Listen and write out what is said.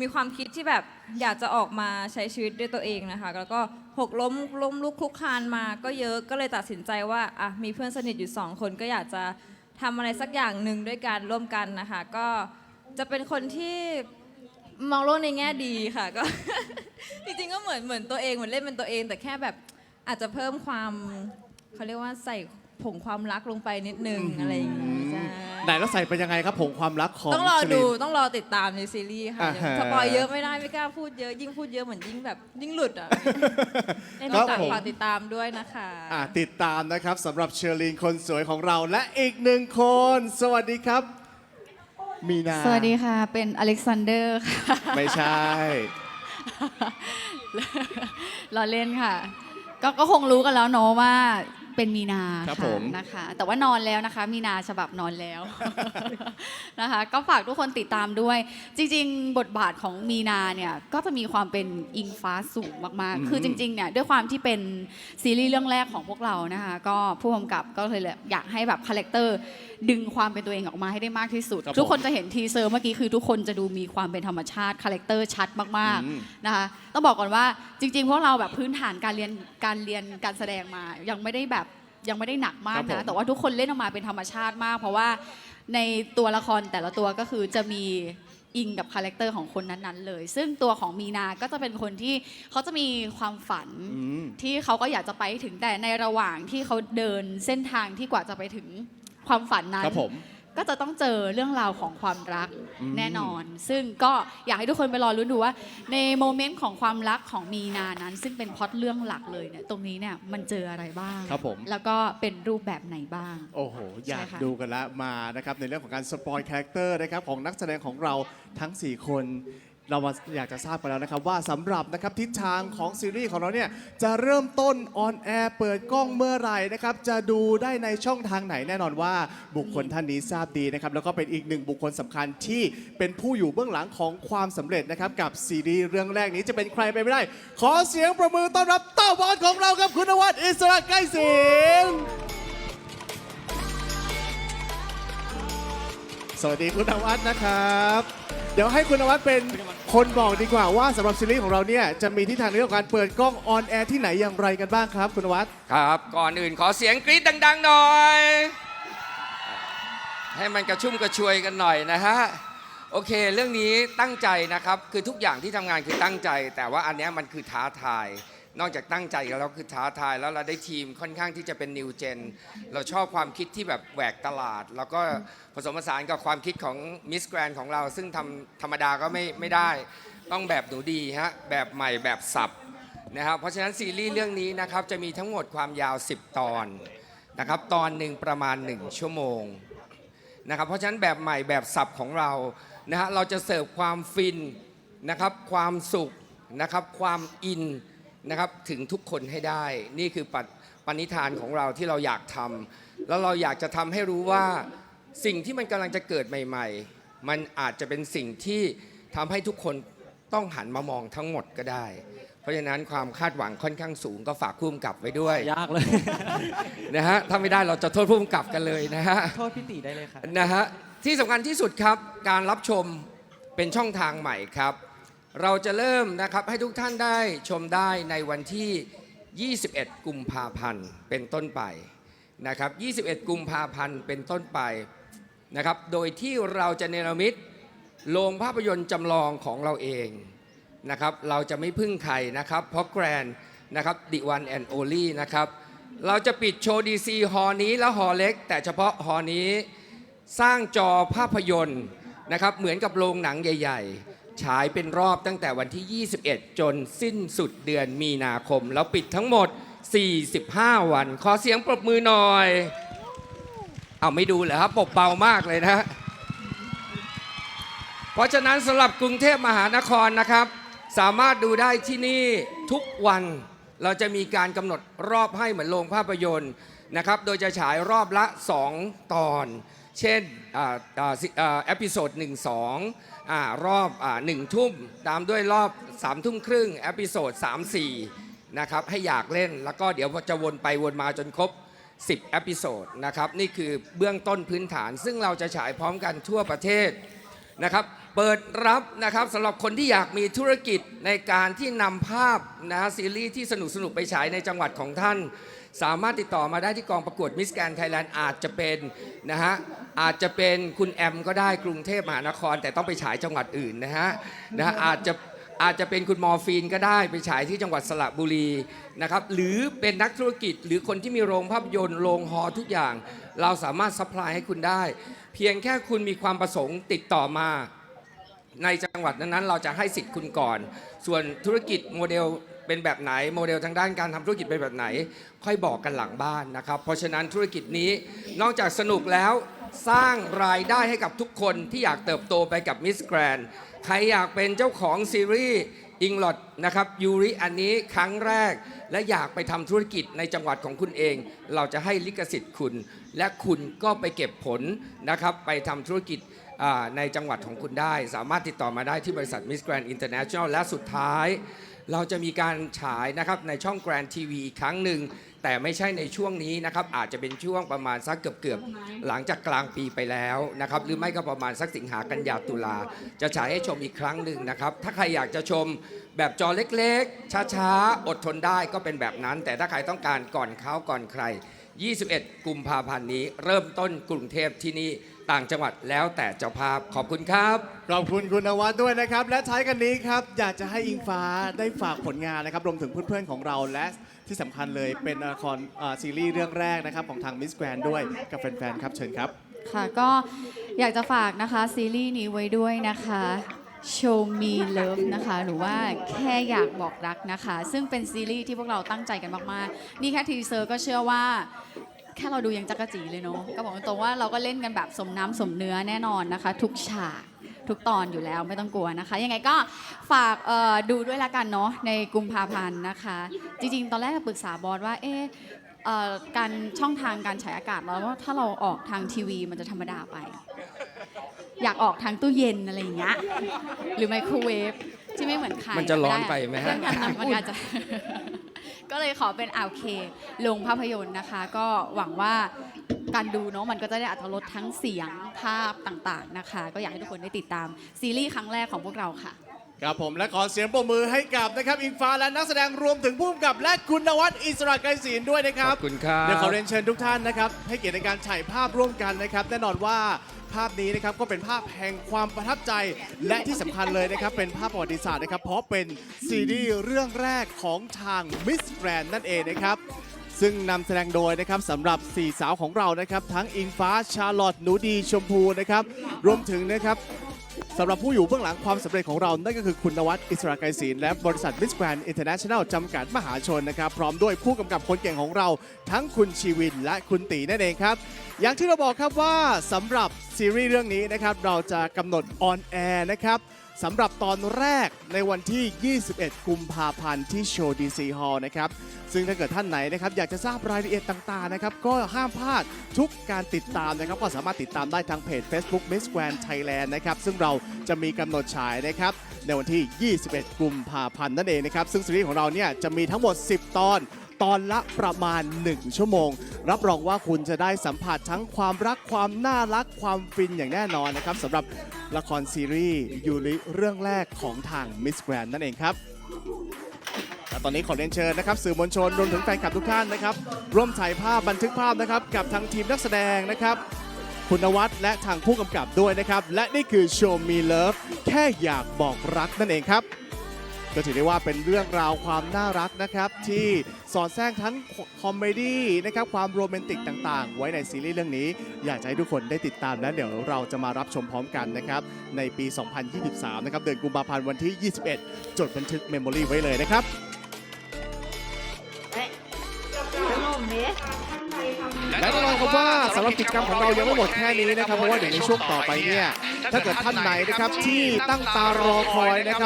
มีความคิดที่แบบอยากจะออกมาใช้ชีวิตด้วยตัวเองนะคะ แล้วก็หกล้มล้มลุกคลุกคลานมาก็เยอะก็เลยตัดสินใจว่าอะมีเพื่อนสนิทอยู่สองคนก็อยากจะทำอะไรสักอย่างหนึ่งด้วยกันร่วมกันนะคะ ก็จะเป็นคนที่มองโลกในแง่ดีค่ะก็ จริงๆก็เหมือนเหมือนตัวเองเหมือนเล่นเป็นตัวเอง แต่แค่แบบอาจจะเพิ่มความเขาเรียกว่าใส่ผงความรักลงไปนิดนึงอะไรอย่างงี้ใช่ ไหนแล้วใส่เป็นยังไงครับผงความรักของต้องรอชลินดูต้องรอติดตามในซีรีส์ค่ะอ่าฮะ สปอยเยอะไม่ได้ไม่กล้าพูดเยอะยิ่งพูดเยอะเหมือนยิ่งแบบยิ่งหลุดอะในครับฝากผมฝากติดตามด้วยนะคะ อะติดตามนะครับสำหรับเชอรีนคนสวยของเราและอีกหนึ่งคน สวัสดีครับ มีนาสวัสดีค่ะ เป็นอเล็กซานเดอร์ค่ะ ไม่ใช่เราเล่นค่ะ ก็ก็คงรู้กันแล้วเนาะว่า เป็นมีนาครับค่ะผมนะคะ แต่ว่านอนแล้วนะคะ มีนาฉบับนอนแล้ว นะคะ ก็ฝากทุกคนติดตามด้วย จริง ๆ บทบาทของมีนาเนี่ยก็จะมีความเป็นอิงฟ้าสูงมากอืมๆคือจริง ๆ เนี่ยด้วยความที่เป็นซีรีส์เรื่องแรกของพวกเรานะคะ ก็ผู้กำกับก็เลยอยากให้แบบคาแรคเตอร์ดึงความเป็นตัวเองออกมาให้ได้มากที่สุด ครับทุกคนผมจะเห็นทีเซอร์เมื่อกี้คือทุกคนจะดูมีความเป็นธรรมชาติคาแรคเตอร์ชัดมากอืม ๆนะคะต้องบอกก่อนว่าจริงๆพวกเราแบบพื้นฐานการเรียนการเรียนการแสดงมา ยังไม่ได้แบบยังไม่ได้หนักมากครับผมนะแต่ว่าทุกคนเล่นออกมาเป็นธรรมชาติมาก เพราะว่าในตัวละครแต่ละตัวก็คือจะมีอิงกับคาแรคเตอร์ของคนนั้นๆเลย ซึ่งตัวของมีนาก็จะเป็นคนที่เขาจะมีความฝัน อืม ที่เขาก็อยากจะไปให้ถึงแต่ในระหว่างที่เขาเดินเส้นทางที่กว่าจะไปถึง ความฝันนั้น ครับผม ก็จะต้องเจอเรื่องราวของความรักอืม แน่นอน ซึ่งก็อยากให้ทุกคนไปรอรุ้นดูว่า ในโมเมนต์ของความรักของมีนานั้น ซึ่งเป็นพล็อตเรื่องหลักเลยเนี่ยตรงนี้เนี่ยมันเจออะไรบ้าง ครับผม แล้วก็เป็นรูปแบบไหนบ้าง โอ้โห อยากใช่ค่ะ ดูกันละมานะครับในเรื่องของการสปอยคาแรคเตอร์นะครับของนักแสดงของเราทั้ง 4 คน เรามาอยากจะทราบกันแล้วนะครับว่าสำหรับนะครับทิศทางของซีรีส์ของเราเนี่ยจะเริ่มต้นออนแอร์เปิดกล้องเมื่อไหร่นะครับจะดูได้ในช่องทางไหนแน่นอนว่าบุคคลท่านนี้ทราบดีนะครับแล้วก็เป็นอีกหนึ่งบุคคลสำคัญที่เป็นผู้อยู่เบื้องหลังของความสำเร็จนะครับกับซีรีส์เรื่องแรกนี้จะเป็นใครไปไม่ได้ ขอเสียงประมือต้อนรับเต้าบอลของเราครับคุณนวัดอิสระใกล้เสียง สวัสดีคุณนวัดนะครับ เดี๋ยวให้คุณนวัดเป็น คนบอกดีกว่าว่าสำหรับซีรีส์ของเราเนี่ยจะมีทิศทางในเรื่องของการเปิดกล้องออนแอร์ที่ไหนอย่างไรกันบ้างครับคุณวัดครับก่อนอื่นขอเสียงกรี๊ดดัง ๆ หน่อย ให้มันกระชุ่มกระชวยกันหน่อยนะฮะโอเค เรื่องนี้ตั้งใจนะครับ คือทุกอย่างที่ทำงานคือตั้งใจ แต่ว่าอันเนี้ยมันคือท้าทาย นอกจากตั้งใจแล้วคือท้าทายแล้วเราได้ทีมค่อนข้างที่จะเป็นนิวเจน เราชอบความคิดที่แบบแหวกตลาด แล้วก็ผสมผสานกับความคิดของมิสแกรนของเรา ซึ่งทำธรรมดาก็ไม่ไม่ได้ ต้องแบบหนูดีฮะแบบใหม่แบบสับนะครับเพราะฉะนั้นซีรีส์เรื่องนี้นะครับจะมีทั้งหมดความยาว 10 ตอนนะครับตอนหนึ่งประมาณ 1 ชั่วโมงนะครับเพราะฉะนั้นแบบใหม่แบบสับของเรานะฮะเราจะเสิร์ฟความฟินนะครับความสุขนะครับความอิน นะครับถึงทุกคนให้ได้ นี่คือปปณิธานของเราที่เราอยากทำแล้วเราอยากจะทำให้รู้ว่าสิ่งที่มันกำลังจะเกิดใหม่ ๆ มันอาจจะเป็นสิ่งที่ทำให้ทุกคนต้องหันมามองทั้งหมดก็ได้ เพราะฉะนั้นความคาดหวังค่อนข้างสูงก็ฝากผู้กำกับไว้ด้วยยากเลย นะฮะถ้าไม่ได้เราจะโทษผู้กำกับกันเลยนะฮะโทษพี่ตีได้เลยค่ะนะฮะที่สำคัญที่สุดครับการรับชมเป็นช่องทางใหม่ครับ เราจะเริ่มนะครับให้ทุกท่านได้ชมได้ในวันที่ 21 กุมภาพันธ์เป็นต้นไปนะครับ 21 กุมภาพันธ์เป็นต้นไปนะครับ โดยที่เราจะเนรมิตโรงภาพยนตร์จำลองของเราเองนะครับ เราจะไม่พึ่งใครนะครับ เพราะแกรนนะครับดิวันแอนโอลี่นะครับ เราจะปิดโชว์ดีซีฮอนี้และฮอเล็ก แต่เฉพาะฮอนี้สร้างจอภาพยนตร์นะครับ เหมือนกับโรงหนังใหญ่ ๆ ฉายเป็นรอบตั้งแต่วันที่ 21 จนสิ้นสุดเดือนมีนาคม แล้วปิดทั้งหมด 45 วัน ขอเสียงปรบมือหน่อย เอาไม่ดูเหรอครับปบเบามากเลยนะ เพราะฉะนั้นสำหรับกรุงเทพมหานครนะครับ สามารถดูได้ที่นี่ทุกวันเราจะมีการกำหนดรอบให้เหมือนโรงภาพยนตร์นะครับ โดยจะฉายรอบละ 2 ตอน เช่นอ่าอ่าสิอ่าเอพิโซด1 2อ่ารอบอ่าหนึ่งทุ่มตามด้วยรอบสามทุ่มครึ่งเอพิโซดสามสี่นะครับให้อยากเล่นแล้วก็เดี๋ยวจะวนไปวนมาจนครบ 10เอพิโซดนะครับนี่คือเบื้องต้นพื้นฐาน ซึ่งเราจะฉายพร้อมกันทั่วประเทศ นะครับ เปิดรับนะครับสำหรับคนที่อยากมีธุรกิจในการที่นำภาพนะฮะซีรีส์ที่สนุกสนุกไปฉายในจังหวัดของท่าน สามารถติดต่อมาได้ที่กองประกวดมิสแกนไทยแลนด์อาจจะเป็นนะฮะอาจจะเป็นคุณแอมก็ได้กรุงเทพมหานคร แต่ต้องไปฉายจังหวัดอื่นนะฮะนะฮะอาจจะ อาจจะเป็นคุณมอร์ฟีนก็ได้ไปฉายที่จังหวัดสระบุรีนะครับหรือเป็นนักธุรกิจหรือคนที่มีโรงภาพยนตร์โรงฮอล์ทุกอย่าง เราสามารถซัพพลายให้คุณได้ เพียงแค่คุณมีความประสงค์ติดต่อมาในจังหวัดนั้นๆ เราจะให้สิทธิ์คุณก่อน ส่วนธุรกิจโมเดลเป็นแบบไหน โมเดลทางด้านการทำธุรกิจเป็นแบบไหน ค่อยบอกกันหลังบ้านนะครับ เพราะฉะนั้นธุรกิจนี้นอกจากสนุกแล้ว สร้างรายได้ให้กับทุกคนที่อยากเติบโตไปกับมิสแกรนใครอยากเป็นเจ้าของซีรีส์อิงลอดนะครับยูริอันนี้ครั้งแรก และอยากไปทำธุรกิจในจังหวัดของคุณเอง เราจะให้ลิขสิทธิ์คุณ และคุณก็ไปเก็บผลนะครับไปทำธุรกิจในจังหวัดของคุณได้ สามารถติดต่อมาได้ที่บริษัท Miss Grand International และสุดท้าย เราจะมีการฉายนะครับในช่อง Grand TV อีกครั้งหนึ่ง แต่ไม่ใช่ในช่วงนี้นะครับอาจจะเป็นช่วงประมาณสักเกือบๆหลังจากกลางปีไปแล้วนะครับหรือไม่ก็ประมาณสักสิงหากันยาตุลาจะฉายให้ชมอีกครั้งหนึ่งนะครับถ้าใครอยากจะชมแบบจอเล็กๆ ช้าๆ อดทนได้ก็เป็นแบบนั้น แต่ถ้าใครต้องการก่อนเขาก่อนใคร 21 กุมภาพันธ์นี้ เริ่มต้นกรุงเทพที่นี่ ต่างจังหวัดแล้วแต่เจ้าภาพขอบคุณครับ ขอบคุณคุณนวัดด้วยนะครับ และท้ายกันนี้ครับ อยากจะให้อิงฟ้าได้ฝากผลงานนะครับรวมถึงเพื่อนๆของเราและที่สำคัญเลยเป็นละครอ่าซีรีส์เรื่องแรกนะครับของทางมิสแกรนด้วยกับแฟนๆครับเชิญครับ ค่ะก็อยากจะฝากนะคะซีรีส์นี้ไว้ด้วยนะคะ Show Me Love นะคะ หรือว่าแค่อยากบอกรักนะคะ ซึ่งเป็นซีรีส์ที่พวกเราตั้งใจกันมาก ๆ นี่แค่ทีเซอร์ก็เชื่อว่า แค่เราดูยังจักระจีเลยเนาะก็บอกตรงๆว่าเราก็เล่นกันแบบสมน้ำสมเนื้อแน่นอนนะคะ ทุกฉากทุกตอนอยู่แล้วไม่ต้องกลัวนะคะ ยังไงก็ฝากเอ่อดูด้วยละกันเนาะในกุมภาพันธ์นะคะ จริงๆ ตอนแรกปรึกษาบอสว่าเอ๊ะเอ่อการช่องทางการฉายอากาศเราว่าถ้าเราออกทางทีวีมันจะธรรมดาไป อยากออกทางตู้เย็นอะไรอย่างเงี้ยหรือไมโครเวฟที่ไม่เหมือนใครมันจะร้อนไปไหมฮะเรื่องการมันอาจจะ ก็เลยขอเป็นอ่าวเคลงภาพยนตร์นะคะ ก็หวังว่าการดูเนาะมันก็จะได้อัตรสทั้งเสียงภาพต่างๆนะคะ ก็อยากให้ทุกคนได้ติดตามซีรีส์ครั้งแรกของพวกเราค่ะ ครับผมและขอเสียงปรบมือให้กับนะครับอิงฟ้าและนักแสดงรวมถึงผู้กำกับและคุณนวัดอิสระไกรศีลด้วยนะคขรับอบคุณครับเดี๋ยวขอเรียนเชิญทุกท่านนะครับให้เกียรติในการถ่ายภาพร่วมกันนะครับแน่นอนว่าภาพนี้นะครับก็เป็นภาพแห่งความประทับใจและที่สำคัญเลยนะครับเป็นภาพประวัติศาสตร์นะครับเพราะเป็นซีรีส์เรื่องแรกของทาง Miss Grand นั่นเองนะครับซึ่งนำแสดงโดยนะครับสำหรับ 4 สาวของเรานะครับ ทั้งอิงฟ้าชาร์ลอตหนูดีชมพูนะครับรวมถึงนะครับ สำหรับผู้อยู่เบื้องหลังความสำเร็จของเรา นั่นก็คือคุณนวัดอิสระไกรศีลและบริษัทมิสแกรนด์อินเตอร์เนชั่นแนลจำกัดมหาชนนะครับ พร้อมด้วยผู้กำกับคนเก่งของเรา ทั้งคุณชีวินและคุณตีนั่นเองครับ อย่างที่เราบอกครับว่าสำหรับซีรีส์เรื่องนี้นะครับ เราจะกำหนดออนแอร์นะครับ สำหรับตอนแรกในวันที่ 21 กุมภาพันธ์ที่โชว์ดีซีฮอลนะครับ ซึ่งถ้าเกิดท่านไหนนะครับอยากจะทราบรายละเอียดต่างๆนะครับ ก็ห้ามพลาดทุกการติดตามนะครับ ก็สามารถติดตามได้ทางเพจ Facebook Miss Grand Thailand นะครับ ซึ่งเราจะมีกำหนดฉายนะครับ ในวันที่ 21 กุมภาพันธ์นั่นเองนะครับ ซึ่งซีรีส์ของเราเนี่ยจะมีทั้งหมด 10 ตอนตอนละประมาณ 1 ชั่วโมง รับรองว่าคุณจะได้สัมผัสทั้งความรักความน่ารักความฟินอย่างแน่นอนนะครับสำหรับ ละครซีรีส์ยูริเรื่องแรกของทาง Miss Grand นั่นเองครับและตอนนี้ขอเรียนเชิญนะครับสื่อมวลชนรวมถึงแฟนคลับทุกท่านนะครับร่วมถ่ายภาพบันทึกภาพนะครับกับทางทีมนักแสดงนะครับคุณวัฒน์และทางผู้กำกับด้วยนะครับ และนี่คือ Show Me Love แค่อยากบอกรักนั่นเองครับ ก็ถือได้ว่าเป็นเรื่องราวความน่ารักนะครับ ที่สอดแทรกทั้งคอมเมดี้นะครับความโรแมนติกต่างๆ ไว้ในซีรีส์เรื่องนี้ อยากจะให้ทุกคนได้ติดตามและเดี๋ยวเราจะมารับชมพร้อมกันนะครับ ในปี 2023 นะครับเดือนกุมภาพันธ์วันที่ 21 จดบันทึกเมมโมรีไว้เลยนะครับและแน่นอนครับว่าสำหรับกิจกรรมของเรายังไม่หมดแค่นี้นะครับเพราะว่าเดี๋ยวในช่วงต่อไปเนี่ยถ้าเกิดท่านไหนนะครับที่ตั้งตารอคอยนะครับ